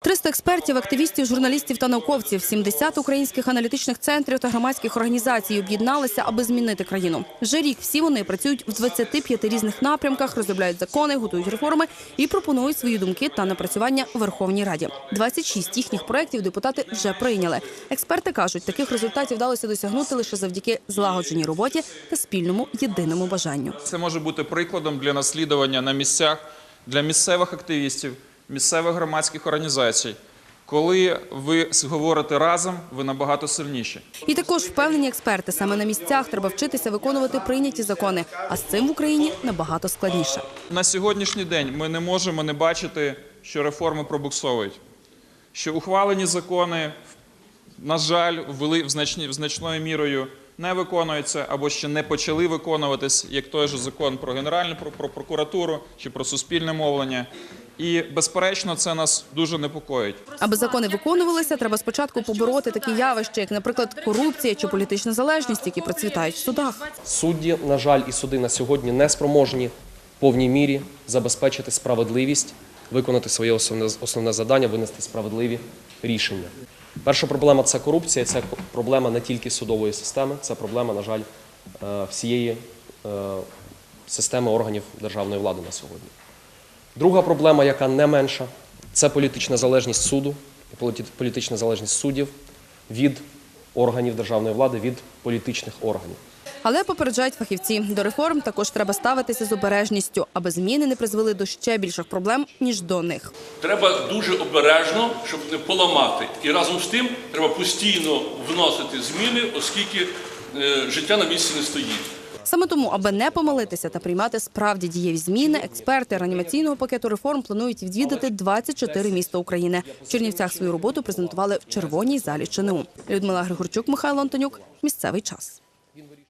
300 експертів, активістів, журналістів та науковців, 70 українських аналітичних центрів та громадських організацій об'єдналися, аби змінити країну. Вже рік всі вони працюють в 25 різних напрямках, розробляють закони, готують реформи і пропонують свої думки та напрацювання Верховній Раді. 26 їхніх проєктів депутати вже прийняли. Експерти кажуть, таких результатів вдалося досягнути лише завдяки злагодженій роботі та спільному єдиному бажанню. Це може бути прикладом для наслідування на місцях для місцевих активістів, місцевих громадських організацій. Коли ви говорите разом, ви набагато сильніші. І також впевнені експерти, саме на місцях треба вчитися виконувати прийняті закони. А з цим в Україні набагато складніше. На сьогоднішній день ми не можемо не бачити, що реформи пробуксовують, що ухвалені закони, на жаль, в значною мірою не виконуються або ще не почали виконуватись, як той же закон про Генеральну про прокуратуру чи про суспільне мовлення. І безперечно, це нас дуже непокоїть. Аби закони виконувалися, треба спочатку побороти такі явища, як, наприклад, корупція чи політична залежність, які процвітають в судах. Судді, на жаль, і суди на сьогодні не спроможні в повній мірі забезпечити справедливість, виконати своє основне, основне завдання, винести справедливі рішення. Перша проблема це корупція. Це проблема не тільки судової системи, це проблема, на жаль, е, всієї е, системи органів державної влади на сьогодні. Друга проблема, яка не менша, це політична залежність суду і політі- політична залежність суддів від органів державної влади, від політичних органів. Але попереджають фахівці, до реформ також треба ставитися з обережністю, аби зміни не призвели до ще більших проблем ніж до них. Треба дуже обережно, щоб не поламати. І разом з тим треба постійно вносити зміни, оскільки е, життя на місці не стоїть. Саме тому, аби не помилитися та приймати справді дієві зміни, експерти реанімаційного пакету реформ планують відвідати 24 міста України. В Чернівцях свою роботу презентували в червоній залі ЧНУ. Людмила Григорчук, Михайло Антонюк. Місцевий час.